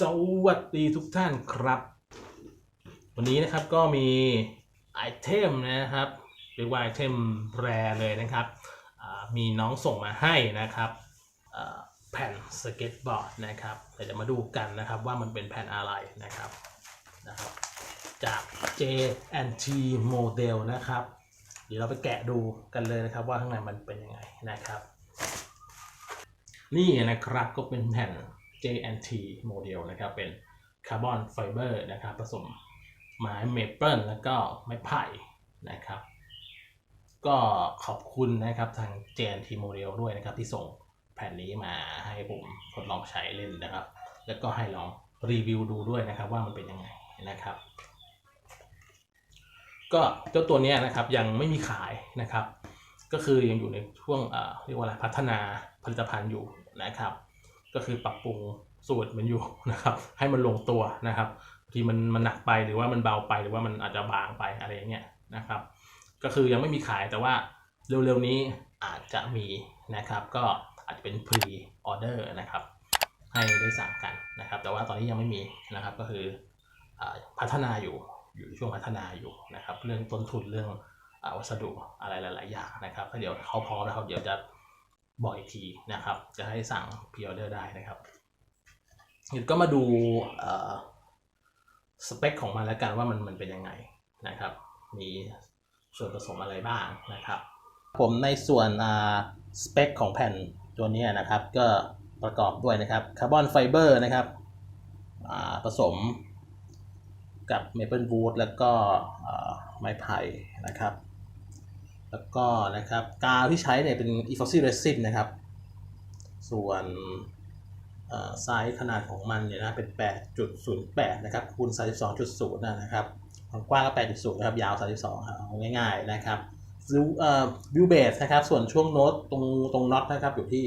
สวัสดีทุกท่านครับ วันนี้นะครับก็มีไอเทมนะครับเรียกว่าไอเทมแรเลยนะครับ มีน้องส่งมาให้นะครับแผ่นสเก็ตบอร์ดนะครับเดี๋ยวจะมาดูกันนะครับว่ามันเป็นแผ่นอะไรนะครับนะครับจาก JNT Model นะครับ เดี๋ยวเราไปแกะดูกันเลยนะครับว่าข้างในมันเป็นยังไงนะครับ นี่นะครับก็เป็นแผ่น JNT โมเดลนะครับเป็นคาร์บอนไฟเบอร์นะครับผสมไม้เมเปิลแล้วก็ไม้ไผ่นะครับ ก็ขอบคุณนะครับทาง JNT โมเดลด้วยนะครับที่ส่งแผ่นนี้มาให้ผมทดลองใช้เล่นนะครับ แล้วก็ให้ลองรีวิวดูด้วยนะครับว่ามันเป็นยังไงนะครับ ก็เจ้าตัวนี้นะครับยังไม่มีขายนะครับ ก็คือยังอยู่ในช่วงเรียกว่าอะไรพัฒนาผลิตภัณฑ์อยู่นะครับ ก็คือปรับปรุงสูตรมันอยู่นะครับ ให้มันลงตัวนะครับที่มันมันหนักไปหรือว่ามันเบาไปหรือว่ามันอาจจะบางไปอะไรอย่างเงี้ยนะครับ ก็คือยังไม่มีขายแต่ว่าเร็วๆนี้อาจจะมีนะครับ ก็อาจจะเป็น pre order นะครับ ให้ได้สั่งกันนะครับ แต่ว่าตอนนี้ยังไม่มีนะครับก็คืออพัฒนาอยู่อยู่ช่วงพัฒนาอยู่นะครับ เรื่องต้นทุนเรื่องอวัสดุอะไรหลาย ๆ อย่างนะครับถ้าเดี๋ยวเขาพร้อมแล้วเขาเดี๋ยวจะ บอกอีกทีนะครับ จะให้สั่ง pre order ได้นะครับเดี๋ยวก็มาดูสเปคของมันแล้วกันว่ามันมันเป็นยังไงนะครับ มีส่วนผสมอะไรบ้างนะครับ ผมในส่วนสเปคของแผ่นตัวนี้นะครับ ก็ประกอบด้วยนะครับคาร์บอนไฟเบอร์นะครับผสมกับเมเปิลวูดแล้วก็ไม้ไผ่นะครับ แล้วก็นะครับกาวที่ใช้เนี่ยเป็น epoxy resin นะครับ ส่วนไซส์ขนาดของมันเนี่ยนะเป็น 8.08 นะครับคูณ 32.0นะนะครับความกว้างก็8.0 นะครับ ยาว 32ครับง่ายๆนะครับวิวเบสนะครับ ส่วนช่วงโน้ตตรงตรงน็อตนะครับอยู่ที่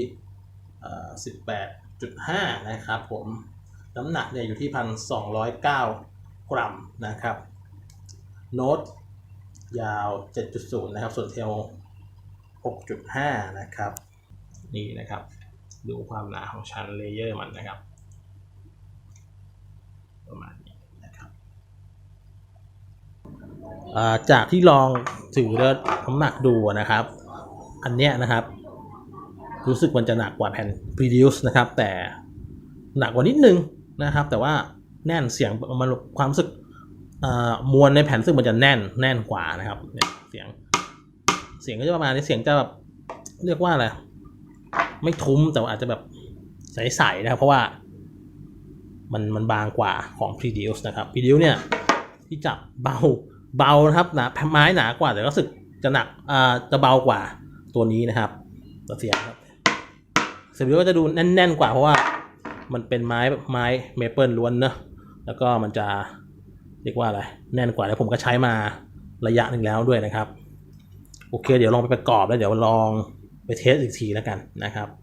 18.5 นะครับผมน้ำหนักเนี่ยอยู่ที่ 1,209 กรัมนะครับ โน้ต ยาว 7.0 นะครับ ส่วนเทล 6.5 นะครับ นี่นะครับ ดูความหนาของชั้นเลเยอร์มันนะครับ ประมาณนี้นะครับาจากที่ลองถือแล้วน้ำหนักดูนะครับ อันเนี้ยนะครับ รู้สึกมันจะหนักกว่าแผ่น Produce นะครับ แต่หนักกว่านิดนึงนะครับ แต่ว่าแน่นเสียงมันความรู้สึก มวลในแผ่นซึ่งมันจะแน่นแน่นกว่านะครับเนี่ยเสียง เสียงก็จะประมาณนี้เสียงจะแบบเรียกว่าอะไรไม่ทุ้มแต่าอาจจะแบบใสๆนะครับ เพราะว่ามันมันบางกว่าของ Produce นะครับ Produce เนี่ยที่จับเบาเบานะครับหนาไม้หนากว่า แต่ก็รู้สึกจะหนักอ่าจะเบากว่าตัวนี้นะครับตัวเสียงครับเสียงก็จะดูแน่นๆกว่าเพราะว่ามันเป็นไม้ไม้เมเปิลล้วนเนอะแล้วก็มันจะ เรียกว่าอะไรแน่นกว่าแล้วผมก็ใช้มาระยะหนึ่งแล้วด้วยนะครับ โอเค เดี๋ยวลองไปประกอบแล้วเดี๋ยวลองไปเทสอีกทีแล้วกันนะครับเป็นไรครับ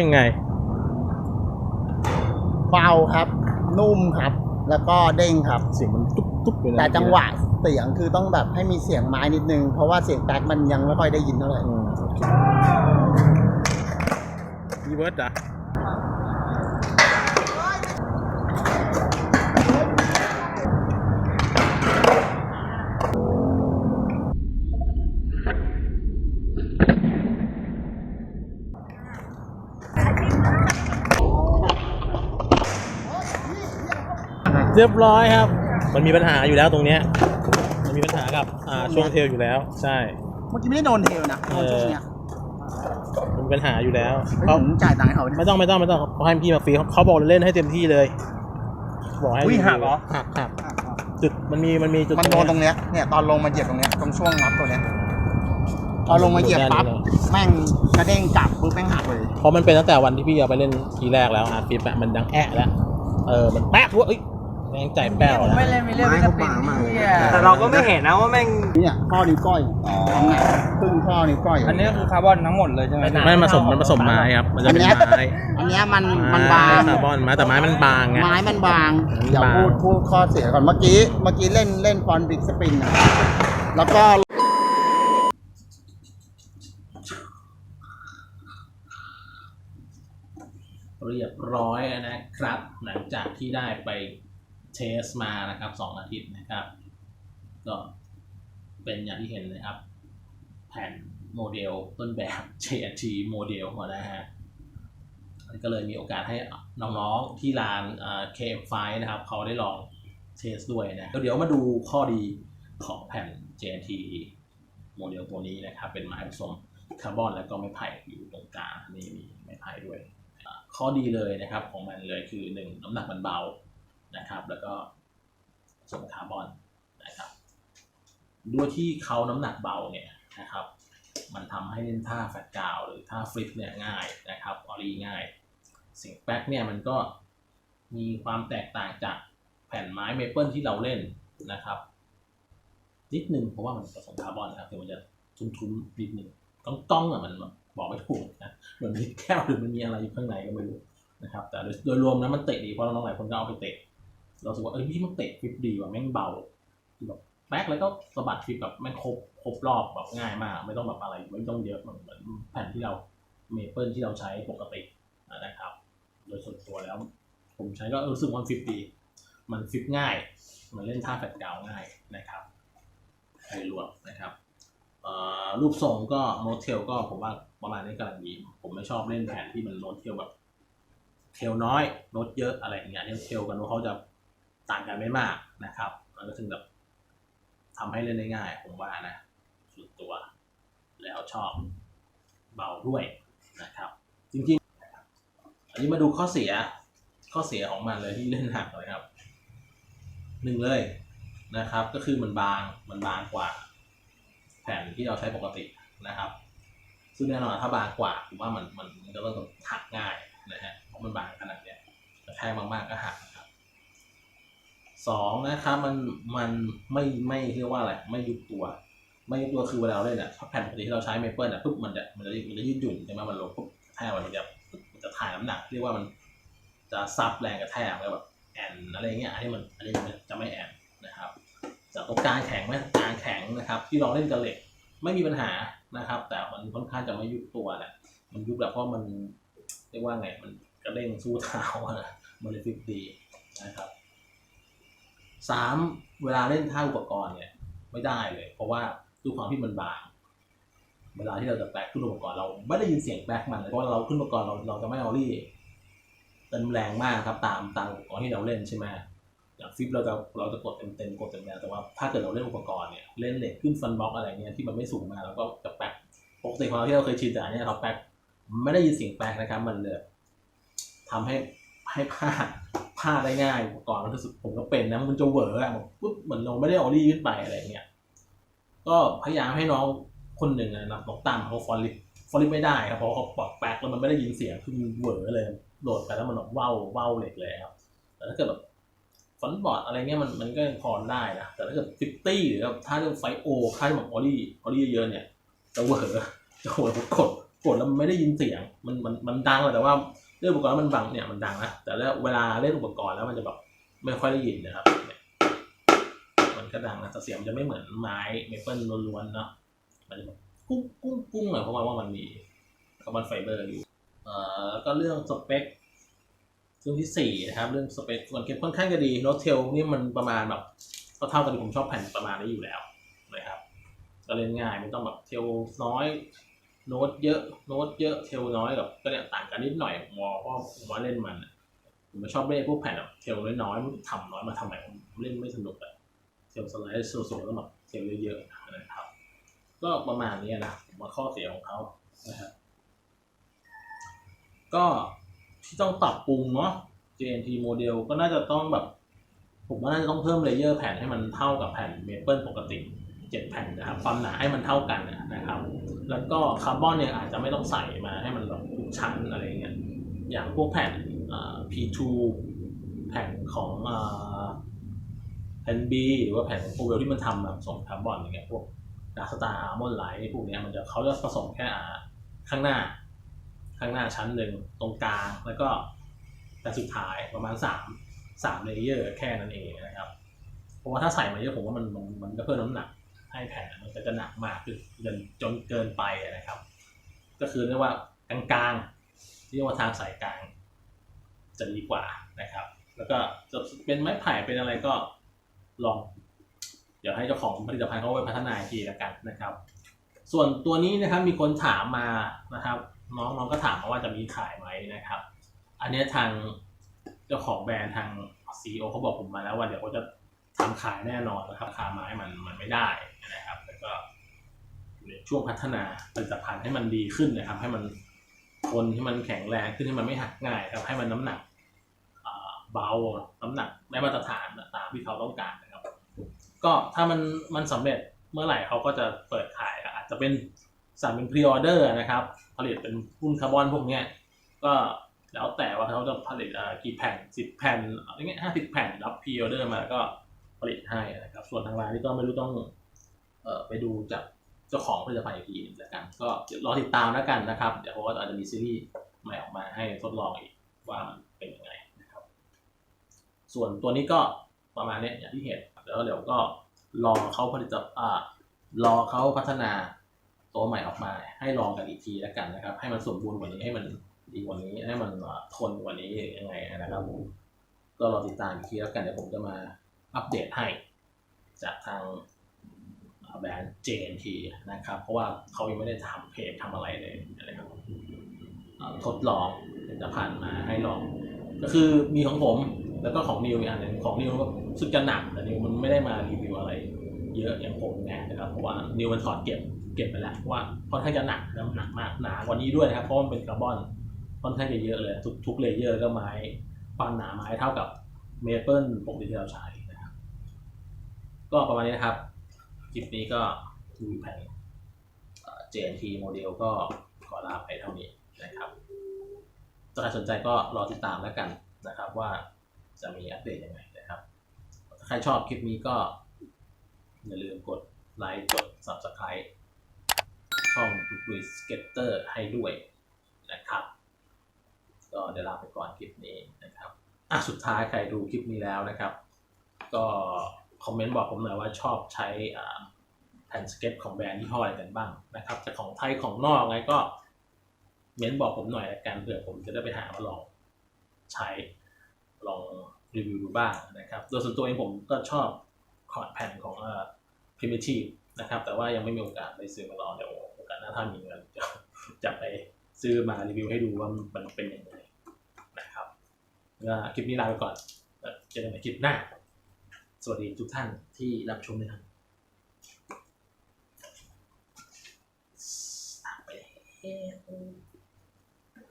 ยังไง เบาครับ นุ่มครับ แล้วก็เด้งครับ เสียงมันตุ๊บตุ๊บเลยนะแต่จังหวะเสียงคือต้องแบบให้มีเสียงไม้นิดนึง เพราะว่าเสียงแป๊กมันยังไม่ค่อยได้ยินเท่าไหร่อืมโอเครีเวิร์สอะ เรียบร้อยครับ มันมีปัญหาอยู่แล้วตรงเนี้ยมันมีปัญหากับอ่าช่วงเทลอยู่แล้ว ใช่ เมื่อกี้ไม่ได้โดนเทลนะโดนช่วงเนี้ยมันมีปัญหาอยู่แล้วไม่เขาผมจ่ายตังค์ให้เขาเนี่ย ไม่ต้องไม่ต้องไม่ต้องเขาให้พี่มาฟรีเขาเขาบอกเล่นให้เต็มที่เลย บอกให้อุ้ยหักเหรอ หักหักจุดมันมีมันมีจุดมันโดนตรงเนี้ย เนี่ยตอนลงมาเหยียบตรงเนี้ยตรงช่วงน็อตตัวเนี้ยพอลงมาเหยียบปั๊บแม่งกระเด้งกลับปุ๊บแม่งหักเลย เพราะมันเป็นตั้งแต่วันที่พี่เอาไปเล่นทีแรกแล้วอาร์ฟิปอะมันดังแอะแล้ว เออ มันแป๊กวะเอ้ยแม่งใจแป้วแล้วไม่เล่นไม่เล่นไม่จะปิดเหี้ยแต่เราก็ไม่เห็นนะว่าแม่งเนี่ยข้อนิ้วก้อยทำไงครึ่งข้อนิ้วก้อยอันนี้คือคาร์บอนทั้งหมดเลยใช่ไหมไม่ผสมมันผสมไม้ครับมันจะเป็นอันเนี้ยไม้อันเนี้ยมันมันบางคาร์บอนไม้แต่ไม้มันบางไงไม้มันบางมันเดี๋ยวบางพูดพูดข้อเสียก่อนเมื่อกี้เมื่อกี้เล่นเล่นฟอนบิ๊กสปินนะแล้วก็เรียบร้อยนะครับ หลังจากที่ได้ไป เทสมานะครับสองอาทิตย์นะครับ ก็เป็นอย่างที่เห็นนะครับ แผ่นโมเดลต้นแบบ JT โมเดลมานะฮะก็เลยมีโอกาสให้น้องๆที่ลานเอ่อ KM5 นะครับ เขาได้ลองเทสด้วยนะเดี๋ยวมาดูข้อดีของแผ่น JT โมเดลตัวนี้นะครับ เป็นไม้ผสมคาร์บอนแล้วก็ไม้ไผ่อยู่ตรงกลางนี่มีไม้ไผ่ด้วย ข้อดีเลยนะครับของมันเลยคือหนึ่งน้ำหนักมันเบา นะครับ แล้วก็ผสมคาร์บอนนะครับด้วยที่เขาน้ำหนักเบาเนี่ยนะครับ มันทำให้เล่นท่าแฟตกาวหรือท่าฟลิปเนี่ยง่ายนะครับออรีง่ายสียงแป๊กเนี่ยมันก็มีความแตกต่างจากแผ่นไม้เมเปิลที่เราเล่นนะครับนิดนึงเพราะว่ามันผสมคาร์บอนนะครับถึงมันจะทุ้มๆนิดนึงต้องต้องอะมันบอกไม่ถูกนะเหมือนมีแก้วหรือมันมีอะไรอยู่ข้างในก็ไม่รู้นะครับ แต่โดยโดยรวมนะมันเตะดีเพราะน้องๆหลายคนก็เอาไปเตะ เราสึกว่าเออพี่มันเตะฟิปดีว่ะแม่งเบาแบบแบ็คแล้วก็สะบัดฟิปแบบแม่งครบครบรอบแบบง่ายมาก ไม่ต้องแบบอะไรไม่ต้องเยอะเหมือนเหมือนแผ่นที่เราเมเปิลที่เราใช้ปกตินะครับ โดยส่วนตัวแล้ว ผมใช้ก็รู้สึกว่ามันฟิปดี มันฟิปง่าย มันเล่นท่าแฟลตกาวง่ายนะครับโดยรวมนะครับรูปทรงก็โนตเทลก็ผมว่าประมาณนี้กำลังดี ผมไม่ชอบเล่นแผนที่มันโนตเทลแบบเทลน้อยโนตเยอะอะไรอย่างเงี้ยเทลกันเขาจะ ต่างกันไม่มากนะครับ มันก็ถึงแบบทำให้เล่นได้ง่ายผมว่านะส่วนตัว แล้วชอบเบาด้วยนะครับ จริงๆนะครับอันนี้มาดูข้อเสีย ข้อเสียของมันเลยที่เล่นหนักเลยครับหนึ่งเลยนะครับ ก็คือมันบางมันบางกว่า แผ่นที่เราใช้ปกตินะครับ ซึ่งแน่นอนถ้าบางกว่าผมว่ามันมันมันก็ต้องหักง่ายนะฮะเพราะมันบางขนาดเนี้ยแทกมากๆก็หัก สองนะครับมันมันไม่ไม่เรียกว่าอะไรไม่ยุบตัว ไม่ยุบตัวคือเวลาเราเล่นอะถ้าแผ่นปกติที่เราใช้เมเปิลอะปุ๊บมันจะมันจะมันจะยืดหยุ่นใช่ไหมมันลงปุ๊บกระแทกมันจะมันจะถ่ายน้ำหนัก เรียกว่ามันจะซับแรงกระแทกแล้วแบบแอนอะไรเงี้ยอันนี้มันอันนี้มันจะไม่แอนนะครับจากตรงกลางแข็งไหมกลางแข็งนะครับ ที่เราเล่นกับเหล็กไม่มีปัญหานะครับ แต่มันค่อนข้างจะไม่ยุบตัวแหละมันยุบแบบเพราะมันเรียกว่าไงมันกระเด้งสู้เท้าอะมันเลยฟิกดีนะครับ สามเวลาเล่นท่าอุปกรณ์เนี่ย ไม่ได้เลย เพราะว่าด้วยความที่มันบางเวลาที่เราจะแบกขึ้นอุปกรณ์เราไม่ได้ยินเสียงแบกมันเลยเพราะว่าเราขึ้นอุปกรณ์เราเราจะไม่เอารี่เต็มแรงมากครับตามตามอุปกรณ์ที่เราเล่นใช่ไหมอย่างฟิปเราจะเราจะกดเต็มเต็มกดเต็มแรงแต่ว่าถ้าเกิดเราเล่นอุปกรณ์เนี่ยเล่นเหล็กขึ้นฟันบล็อกอะไรเงี้ยที่มันไม่สูงมากแล้วก็จะแป๊กปกติของเราที่เราเคยชินแต่อันเนี้ยเราแป๊กไม่ได้ยินเสียงแป๊กนะครับ มันเลยทำให้ให้พลาด พลาดได้ง่ายกรณ์มันรู้สึกผมก็เป็นนะมันจะเหวออะแบบปุ๊บเหมือนเราไม่ได้ออลี่ขึ้นไปอะไรเงี้ยก็พยายามให้น้องคนหนึ่งนะน้องตั้มเขาฟอลลิปฟอลลิปไม่ได้ครับเพราะเขาปลอกแป๊กแล้วมันไม่ได้ยินเสียงคือมันเหวอเลยโดดไปแล้วมันแบบว่าวว่าวเหล็กเลยครับแต่ถ้าเกิดแบบฟอนบอร์ดอะไรเงี้ยมันมันก็ยังพอได้นะแต่ถ้าเกิดฟิฟตี้หรือถ้าเรื่องไฟโอค่าที่แบบออลี่ออลี่เยอะเนี่ยจะเหวอจะเหวอผมกดกดแล้วมันไม่ได้ยินเสียงมันมันมันดังแต่ว่า เรื่องอุปกรณ์มันบังเนี่ยมันดังนะแต่แล้วเวลาเล่นอุปกรณ์แล้วมันจะแบบไม่ค่อยได้ยินนะครับเนี่ยมันก็ดังนะแต่เสียงมันจะไม่เหมือนไม้เมเปิลล้วนๆเนาะมันจะแบบกุ้งกุ้งกุ้งอะเพราะว่าว่ามันมีคาร์บอนไฟเบอร์อยู่เอ่อแล้วก็เรื่องสเปคเรื่องที่สี่นะครับเรื่องสเปคส่วนเก็บค่อนข้างจะดีโน้ตเทลนี่มันประมาณแบบก็เท่ากันที่ผมชอบแผ่นประมาณนี้อยู่แล้วนะครับก็เล่นง่ายไม่ต้องแบบเทลน้อย โน้ตเยอะโน้ตเยอะเทลน้อยกับก็เนี่ยต่างกันนิดหน่อยมว่าเพราะผมว่าเล่นมันผมไม่ชอบเล่นพวกแผ่นแบบเทลน้อยๆทำน้อยมาทำไมผมเล่นไม่สนุกอะเทลสไลด์สูงๆแล้วแบบเทลเยอะๆนะครับ ก็ประมาณนี้นะผมว่าข้อเสียของเขานะครับก็ที่ต้องปรับปรุงเนาะ JNT โมเดลก็น่าจะต้องแบบ ผมว่าน่าจะต้องเพิ่มเลเยอร์แผ่นให้มันเท่ากับแผ่นเมเปิลปกติ 7 แผ่นนะครับความหนาให้มันเท่ากันนะครับ แล้วก็คาร์บอนเนี่ยอาจจะไม่ต้องใส่มาให้มันแบบทุกชั้นอะไรเงี้ยอย่างพวกแผ่น P2 แผ่นของแผ่น B หรือว่าแผ่นของโปรเวลที่มันทำแบบส่งคาร์บอนอย่างเงี้ยพวกดาร์สตาร์อาร์มอนไลท์พวกเนี้ยมันจะเขาจะผสมแค่ข้างหน้า ข้างหน้าชั้นหนึ่งตรงกลางแล้วก็แต่สุดท้ายประมาณสามสามเลเยอร์แค่นั้นเองนะครับ เพราะว่าถ้าใส่มาเยอะผมว่ามันมันมันก็เพิ่มน้ำหนัก ให้แผ่นมันก็จะหนักมากขึ้นจนจนเกินไปนะครับ ก็คือเรียกว่ากลางๆเรียกว่าทางสายกลางจะดีกว่านะครับ แล้วก็จะเป็นไม้ไผ่เป็นอะไรก็ลอง เดี๋ยวให้เจ้าของผลิตภัณฑ์เขาไปพัฒนาทีแล้วกันนะครับ ส่วนตัวนี้นะครับมีคนถามมานะครับ น้องน้องก็ถามมาว่าจะมีขายไหมนะครับ อันเนี้ยทางเจ้าของแบรนด์ทางซีอเขาบอกผมมาแล้วว่าเดี๋ยวเขาจะทำขายแน่นอนนะครับราคาไม้มันมันไม่ได้นะครับแล้วก็อยู่ใน ช่วงพัฒนาผลิตภัณฑ์ให้มันดีขึ้นนะครับ ให้มันทนให้มันแข็งแรงขึ้นให้มันไม่หักง่ายครับให้มันน้ำหนักเบาน้ำหนักได้มาตรฐานตามที่เขาต้องการนะครับ ก็ถ้ามันมันสำเร็จเมื่อไหร่เขาก็จะเปิดขายอาจจะเป็นสั่งเป็นพรีออเดอร์นะครับ ผลิตเป็นหุ้นคาร์บอนพวกเนี้ยก็แล้วแต่ว่าเขาจะผลิตกี่แผ่นสิบแผ่นอะไรเงี้ยห้าสิบแผ่นรับพรีออเดอร์มาก็ผลิตให้นะครับ ส่วนทางร้านนี่ก็ไม่รู้ต้องเออไปดูจาก จ้าของผลิตภัณฑ์อีกทีแล้วกัน ก็รอติดตามแล้วกันนะครับ เดี๋ยวเขาก็อาจจะมีซีรีส์ใหม่ออกมาให้ทดลองอีกว่ามันเป็นยังไงนะครับ ส่วนตัวนี้ก็ประมาณนี้อย่างที่เห็นแล้วเดี๋ยวก็รอเขาผลิตอ่ารอเขาพัฒนาตัวใหม่ออกมา ให้ลองกันอีกทีแล้วกันนะครับ ให้มันสมบูรณ์กว่านี้ให้มันดีกว่านี้ให้มันทนกว่านี้ยังไงนะครับ ก็รอติดตามอีกทีแล้วกันเดี๋ยวผมจะมาอัปเดตให้ จากทาง แบรนด์ JNT นะครับ เพราะว่าเขายังไม่ได้ทำเพจทำอะไรเลยนะครับทดลองผลิตภัณฑ์มาให้ลอง ก็คือมีของผมแล้วก็ของนิวอีกอันหนึงของนิวก็รู้สึกจะหนักแต่นิวมันไม่ได้มารีวิวอะไร เยอะอย่างผมนะครับเพราะว่านิวมันถอดเก็บเก็บไปแล้วว่าค่อนข้างจะหนักนะหนักมากหนากว่านี้ด้วยนะครับเพราะมันเป็นคาร์บอนค่อนข้างจะเยอะเลย ทุกทุกเลเยอร์ก็ไม้ความหนาไม้เท่ากับเมเปิลปกติที่เราใช้นะครับ ก็ประมาณนี้นะครับ ลิปนี้ก็รีวิวแผ่นเอ่อ JNT โมเดลก็ขอลาไปเท่านี้นะครับถ้าใครสนใจก็รอติดตามแล้วกันนะครับว่าจะมีอัปเดตยังไงนะครับ ถ้าใครชอบคลิปนี้ก็ อย่าลืมกดไลค์กด Subscribe ช่อง b r i s k e t t e r ให้ด้วยนะครับ ก็เดี๋ยวลาไปก่อนคลิปนี้นะครับอะสุดท้ายใครดูคลิปนี้แล้วนะครับ ก็ คอมเมนต์บอกผมหน่อยว่าชอบใช้แผ่นสเก็ตของแบรนด์ยี่ห้ออะไรกันบ้างนะครับจะของไทยของนอกไงก็เม้นบอกผมหน่อยละกันเผื่อผมจะได้ไปหามาลองใช้ลองรีวิวดูบ้างนะครับ โดยส่วนตัวเองผมก็ชอบคอร์ดแผ่นของเอ่อ primitive นะครับ แต่ว่ายังไม่มีโอกาสได้ซื้อมาลองเดี๋ยวโอกาสหน้าถ้ามีเงินจะจะไปซื้อมารีวิวให้ดูว่ามันเป็นยังไงนะครับก็คลิปนี้ลาไปก่อนเจอกันในคลิปหน้า สวัสดีทุกท่านที่รับชมนะครับไป